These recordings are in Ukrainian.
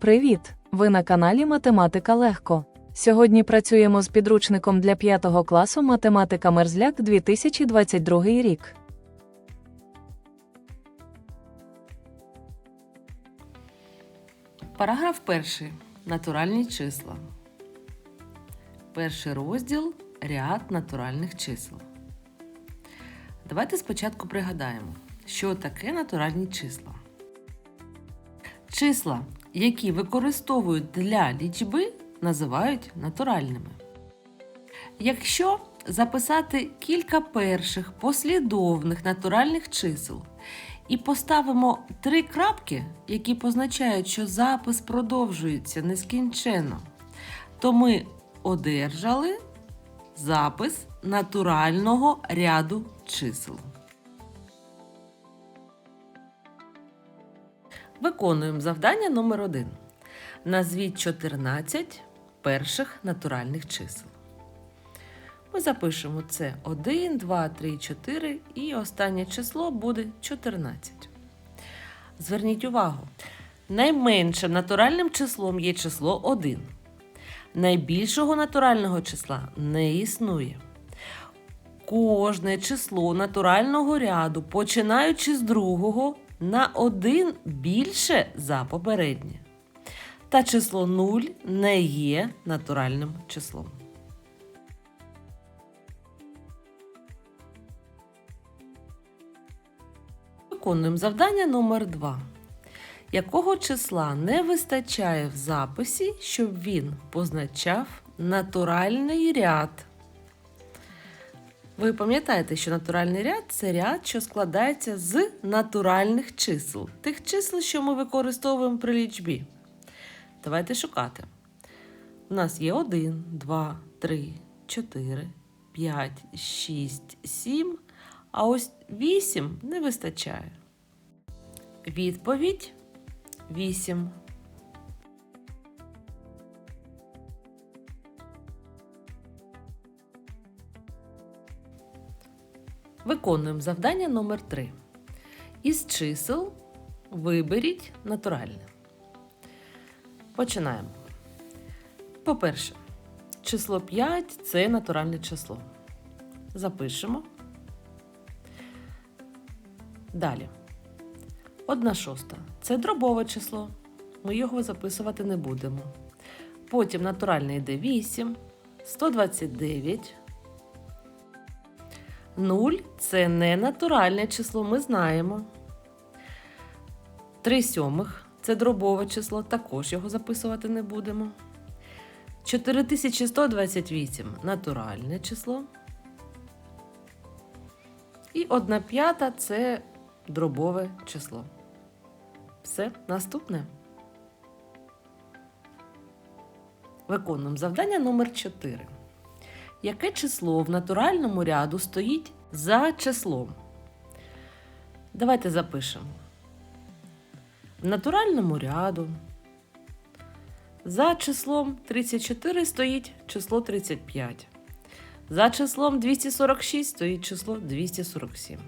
Привіт! Ви на каналі Математика Легко. Сьогодні працюємо з підручником для 5 класу Математика Мерзляк 2022 рік. Параграф перший. Натуральні числа. Перший розділ ряд натуральних чисел. Давайте спочатку пригадаємо, що таке натуральні числа. Числа, які використовують для лічби, називають натуральними. Якщо записати кілька перших послідовних натуральних чисел і поставимо три крапки, які позначають, що запис продовжується нескінченно, то ми одержали запис натурального ряду чисел. Виконуємо завдання номер 1 Назвіть 14 перших натуральних чисел. Ми запишемо це 1, 2, 3, 4 і останнє число буде 14. Зверніть увагу, найменшим натуральним числом є число 1. Найбільшого натурального числа не існує. Кожне число натурального ряду, починаючи з другого, на 1 більше за попереднє. Та число 0 не є натуральним числом. Виконуємо завдання номер 2 Якого числа не вистачає в записі, щоб він позначав натуральний ряд? Ви пам'ятаєте, що натуральний ряд це ряд, що складається з натуральних чисел, тих чисел, що ми використовуємо при лічбі. Давайте шукати. У нас є 1, 2, 3, 4, 5, 6, 7, а ось 8 не вистачає. Відповідь 8. Виконуємо завдання номер 3 Із чисел виберіть натуральне. Починаємо. По-перше, число 5 це натуральне число. Запишемо. Далі. Одна шоста це дробове число. Ми його записувати не будемо. Потім натуральне йде 8, 129. 0 це не натуральне число, ми знаємо. 3 сьомих це дробове число, також його записувати не будемо. 4128 натуральне число. І 1 п'ята це дробове число. Все, наступне. Виконуємо завдання номер 4. Яке число в натуральному ряду стоїть за числом? Давайте запишемо. В натуральному ряду за числом 34 стоїть число 35. За числом 246 стоїть число 247.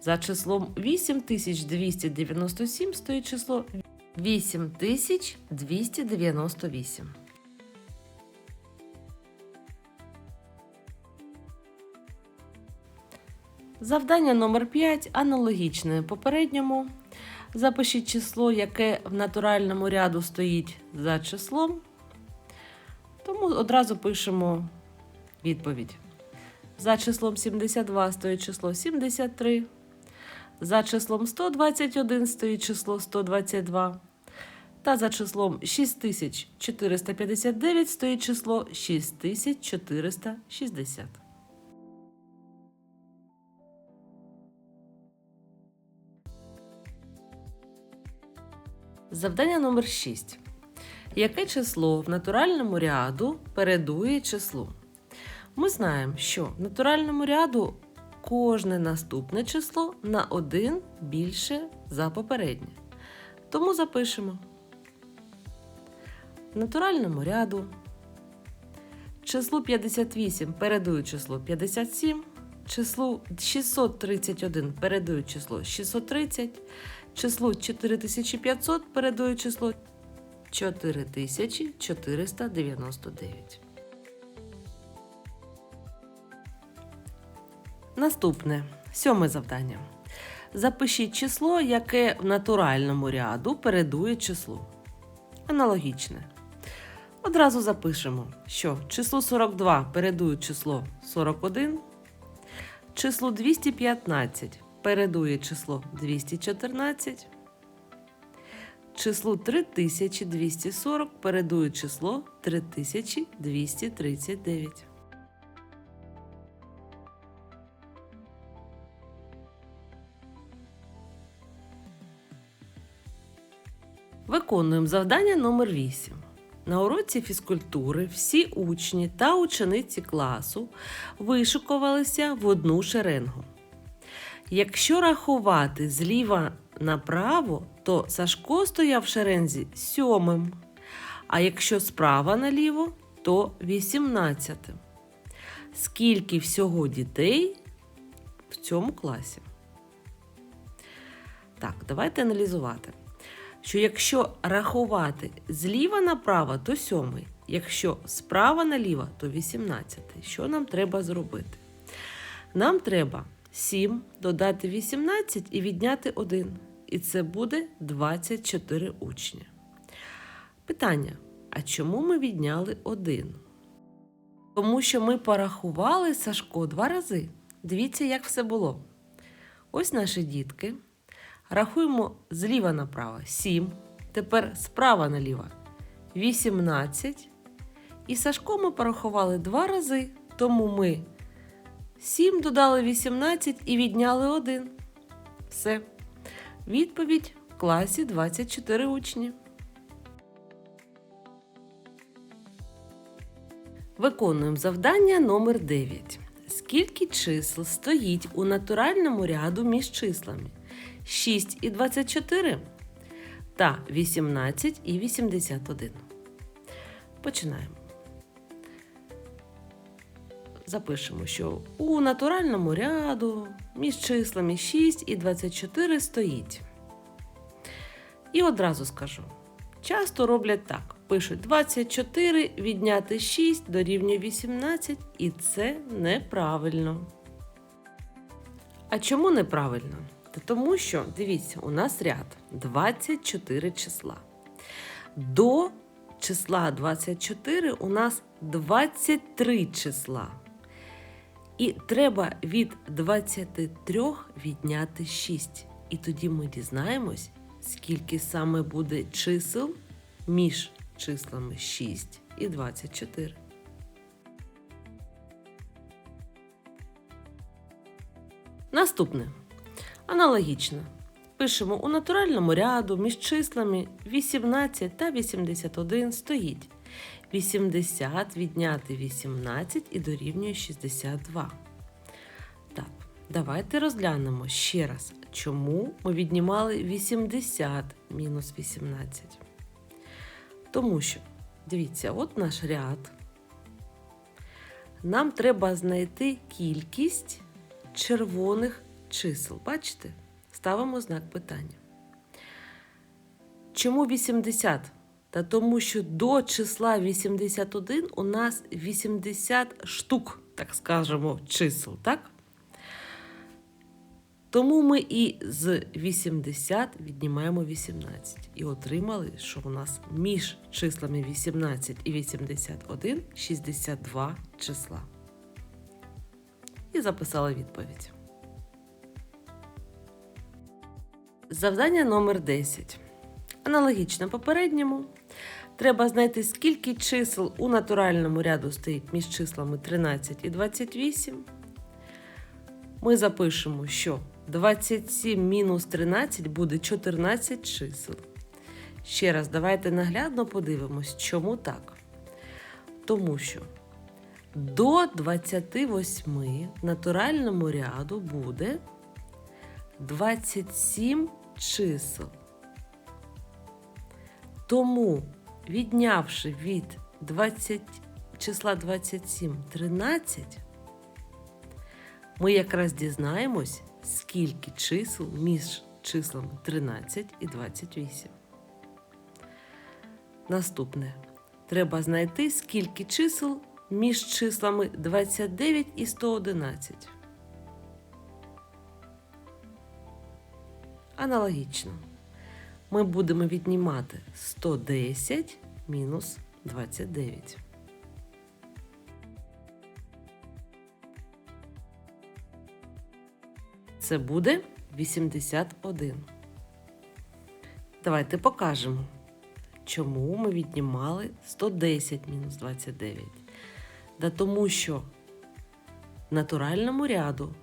За числом 8297 стоїть число 8298. Завдання номер 5 аналогічне попередньому. Запишіть число, яке в натуральному ряду стоїть за числом. Тому одразу пишемо відповідь. За числом 72 стоїть число 73. За числом 121 стоїть число 122. Та за числом 6459 стоїть число 6460. Завдання номер 6. Яке число в натуральному ряду передує числу? Ми знаємо, що в натуральному ряду кожне наступне число на 1 більше за попереднє. Тому запишемо. В натуральному ряду числу 58 передує число 57, числу 631 передує число 630, числу 4500 передує число 4499. Наступне сьоме завдання. Запишіть число, яке в натуральному ряду передує числу. Аналогічне. Одразу запишемо, що число 42 передує число 41, число 215 передує число 214, числу 3240 передує число 3239. Виконуємо завдання номер 8. На уроці фізкультури всі учні та учениці класу вишикувалися в одну шеренгу. Якщо рахувати зліва направо, то Сашко стояв в шерензі сьомим, а якщо справа наліво, то вісімнадцятим. Скільки всього дітей в цьому класі? Так, давайте аналізувати що якщо рахувати зліва направо, то сьомий, якщо справа наліво, то 18. Що нам треба зробити? Нам треба 7 додати 18 і відняти 1. І це буде 24 учні. Питання: а чому ми відняли 1? Тому що ми порахували Сашко два рази. Дивіться, як все було. Ось наші дітки. Рахуємо зліва направо 7. Тепер справа наліво 18. І Сашко ми порахували два рази. Тому ми 7 додали 18 і відняли 1. Все. Відповідь в класі 24 учні. Виконуємо завдання номер 9. Скільки чисел стоїть у натуральному ряду між числами? 6 і 24 та 18 і 81. Починаємо. Запишемо, що у натуральному ряду між числами 6 і 24 стоїть. І одразу скажу: часто роблять так: пишуть 24 відняти 6 дорівнює 18, і це неправильно. А чому неправильно? Та тому що, дивіться, у нас ряд 24 числа. До числа 24 у нас 23 числа. І треба від 23 відняти 6. І тоді ми дізнаємось, скільки саме буде чисел між числами 6 і 24. Наступне. Аналогічно. Пишемо у натуральному ряду між числами 18 та 81 стоїть 80 відняти 18 і дорівнює 62. Так, давайте розглянемо ще раз, чому ми віднімали 80 мінус 18. Тому що, дивіться, от наш ряд. Нам треба знайти кількість червоних чисел. Бачите? Ставимо знак питання. Чому 80? Та тому, що до числа 81 у нас 80 штук, так скажемо, чисел, так? Тому ми і з 80 віднімаємо 18 і отримали, що у нас між числами 18 і 81 62 числа. І записала відповідь. Завдання номер 10. Аналогічно попередньому. Треба знайти, скільки чисел у натуральному ряду стоїть між числами 13 і 28. Ми запишемо, що 27 мінус 13 буде 14 чисел. Ще раз, давайте наглядно подивимось, чому так. Тому що до 28 в натуральному ряду буде 27 чисел. Тому, віднявши від 20, числа 27 13, ми якраз дізнаємось, скільки чисел між числами 13 і 28. наступне. Треба знайти, скільки чисел між числами 29 і 111. Аналогічно. Ми будемо віднімати 110 мінус 29. Це буде 81. Давайте покажемо, чому ми віднімали 110 мінус 29. Да тому що в натуральному ряду,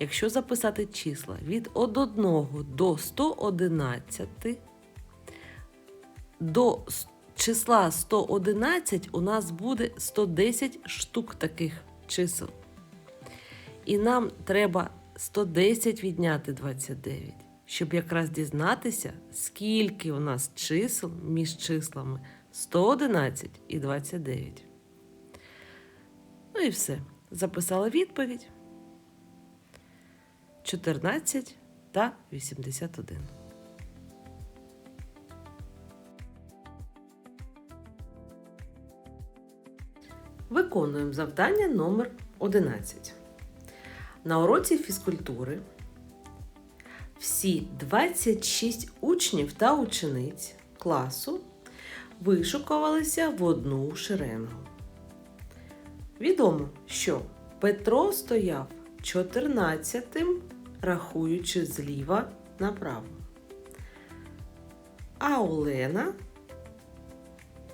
якщо записати числа від 1 до 111, до числа 111 у нас буде 110 штук таких чисел. І нам треба 110 відняти 29, щоб якраз дізнатися, скільки у нас чисел між числами 111 і 29. Ну і все. Записала відповідь. 14 та 81. Виконуємо завдання номер 11. На уроці фізкультури всі 26 учнів та учениць класу вишукувалися в одну шеренгу. Відомо, що Петро стояв 14-тим, рахуючи зліва направо. А Олена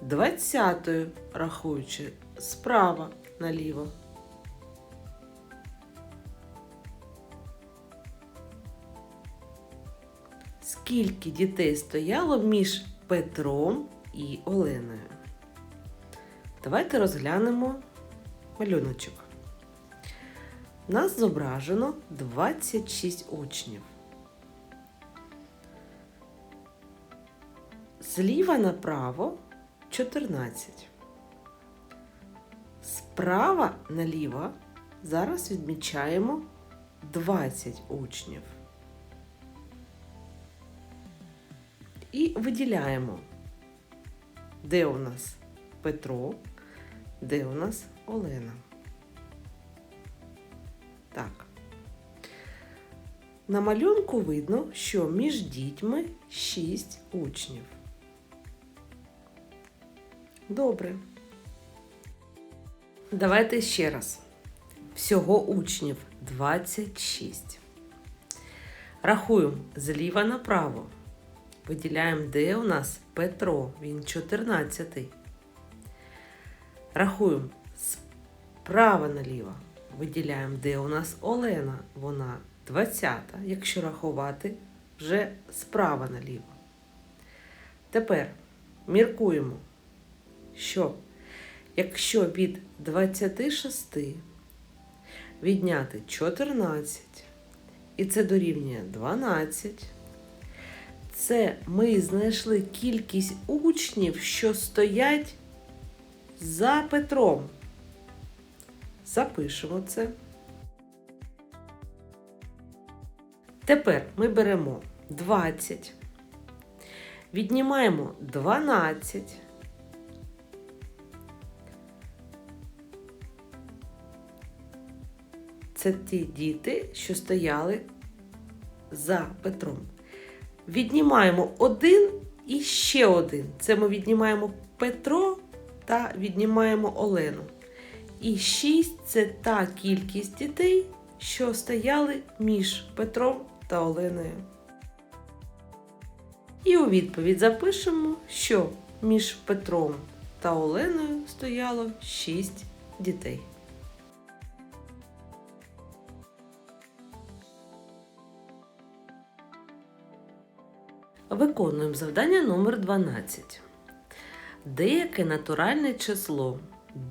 20-ю, рахуючи справа наліво. Скільки дітей стояло між Петром і Оленою? Давайте розглянемо малюночок. Нас зображено 26 учнів. Зліва направо 14. Справа наліво зараз відмічаємо 20 учнів. І виділяємо, де у нас Петро, де у нас Олена. Так. На малюнку видно, що між дітьми 6 учнів. Добре. Давайте ще раз. Всього учнів 26. Рахуємо зліва направо. Виділяємо, де у нас Петро, він 14. Рахуємо справа наліво. Виділяємо, де у нас Олена, вона 20, якщо рахувати вже справа наліво. Тепер міркуємо, що якщо від 26 відняти 14, і це дорівнює 12, це ми знайшли кількість учнів, що стоять за Петром. Запишемо це. Тепер ми беремо 20, віднімаємо 12. Це ті діти, що стояли за Петром. Віднімаємо один і ще один. Це ми віднімаємо Петро та віднімаємо Олену. І 6 це та кількість дітей, що стояли між Петром та Оленою. І у відповідь запишемо, що між Петром та Оленою стояло 6 дітей. Виконуємо завдання номер 12. Деяке натуральне число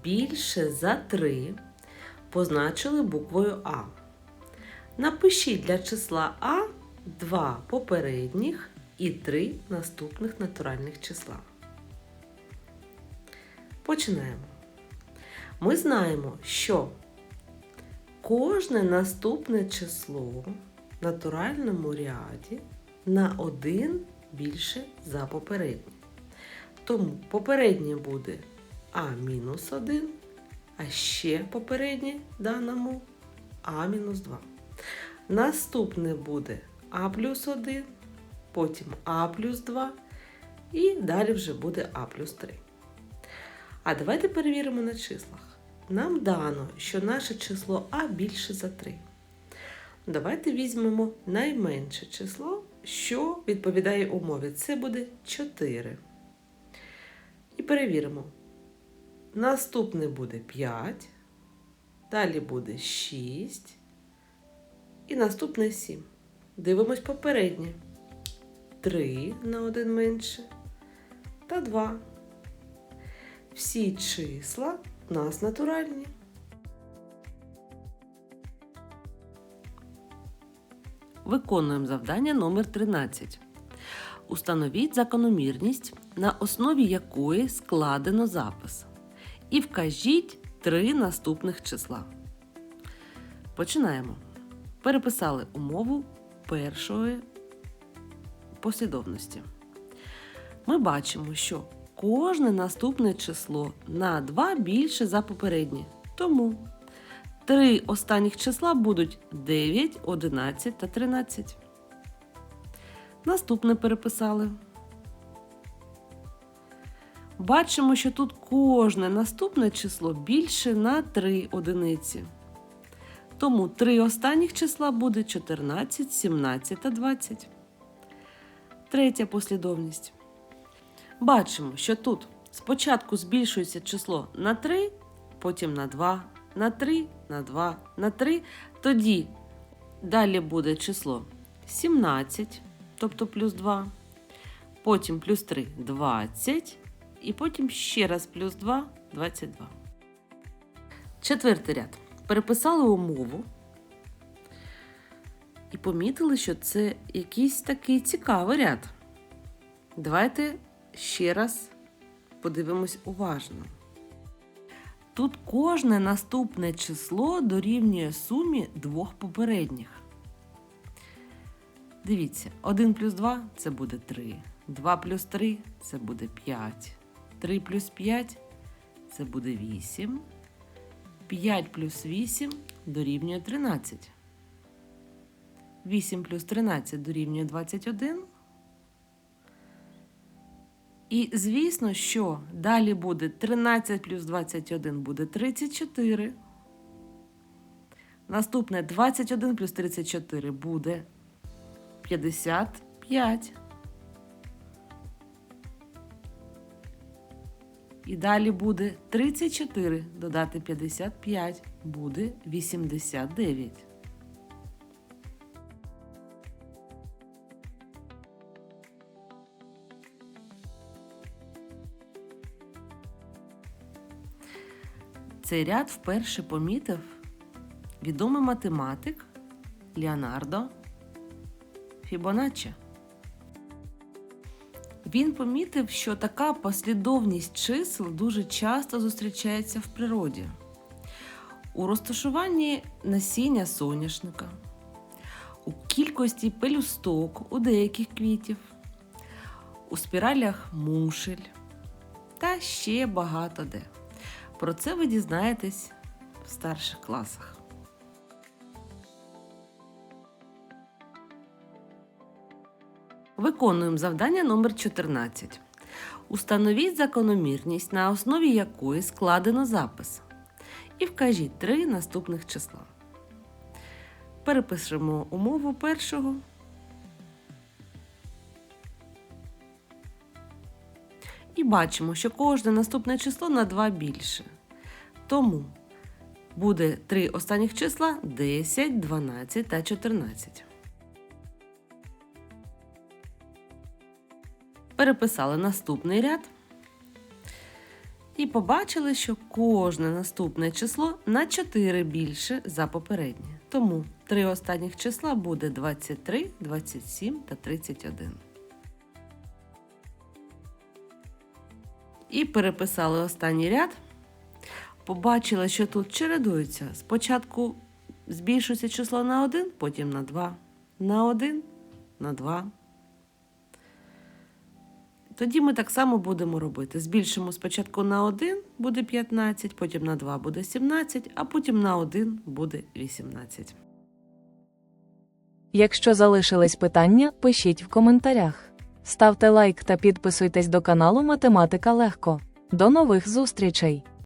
більше за 3 позначили буквою А. Напишіть для числа А два попередніх і три наступних натуральних числа. Починаємо. Ми знаємо, що кожне наступне число в натуральному ряді на один більше за попереднє. Тому попереднє буде А мінус 1, а ще попереднє даному А мінус 2. Наступне буде А плюс 1, потім А плюс 2 і далі вже буде А плюс 3. А давайте перевіримо на числах. Нам дано, що наше число А більше за 3. Давайте візьмемо найменше число, що відповідає умові. Це буде 4. І перевіримо. Наступне буде 5, далі буде 6 і наступне 7. Дивимось попереднє. 3 на 1 менше та 2. Всі числа у нас натуральні. Виконуємо завдання номер 13. Установіть закономірність, на основі якої складено запис. І вкажіть три наступних числа. Починаємо. Переписали умову першої послідовності. Ми бачимо, що кожне наступне число на 2 більше за попереднє. Тому три останніх числа будуть 9, 11 та 13. Наступне переписали. Бачимо, що тут кожне наступне число більше на 3 одиниці. Тому три останніх числа буде 14, 17 та 20. Третя послідовність. Бачимо, що тут спочатку збільшується число на 3, потім на 2, на 3, на 2, на 3. Тоді далі буде число 17, тобто плюс 2, потім плюс 3 20, і потім ще раз плюс 2 22. Четвертий ряд. Переписали умову і помітили, що це якийсь такий цікавий ряд. Давайте ще раз подивимось уважно. Тут кожне наступне число дорівнює сумі двох попередніх. Дивіться, 1 плюс 2 це буде 3. 2 плюс 3 це буде 5. 3 плюс 5 це буде 8. 5 плюс 8 дорівнює 13. 8 плюс 13 дорівнює 21. І звісно, що далі буде 13 плюс 21 буде 34. Наступне 21 плюс 34 буде 55. І далі буде 34 додати 55 буде 89. Цей ряд вперше помітив відомий математик Леонардо Фібоначчі. Він помітив, що така послідовність чисел дуже часто зустрічається в природі. У розташуванні насіння соняшника, у кількості пелюсток у деяких квітів, у спіралях мушель та ще багато де. Про це ви дізнаєтесь в старших класах. Виконуємо завдання номер 14. Установіть закономірність, на основі якої складено запис. І вкажіть три наступних числа. Перепишемо умову першого. І бачимо, що кожне наступне число на 2 більше. Тому буде три останніх числа 10, 12 та 14. Переписали наступний ряд. І побачили, що кожне наступне число на 4 більше за попереднє. Тому три останніх числа буде 23, 27 та 31. І переписали останній ряд. Побачили, що тут чередуються. Спочатку збільшується число на 1, потім на 2, на 1, на 2. Тоді ми так само будемо робити. Збільшимо спочатку на 1 буде 15, потім на 2 буде 17, а потім на 1 буде 18. Якщо залишились питання, пишіть в коментарях. Ставте лайк та підписуйтесь до каналу Математика Легко. До нових зустрічей!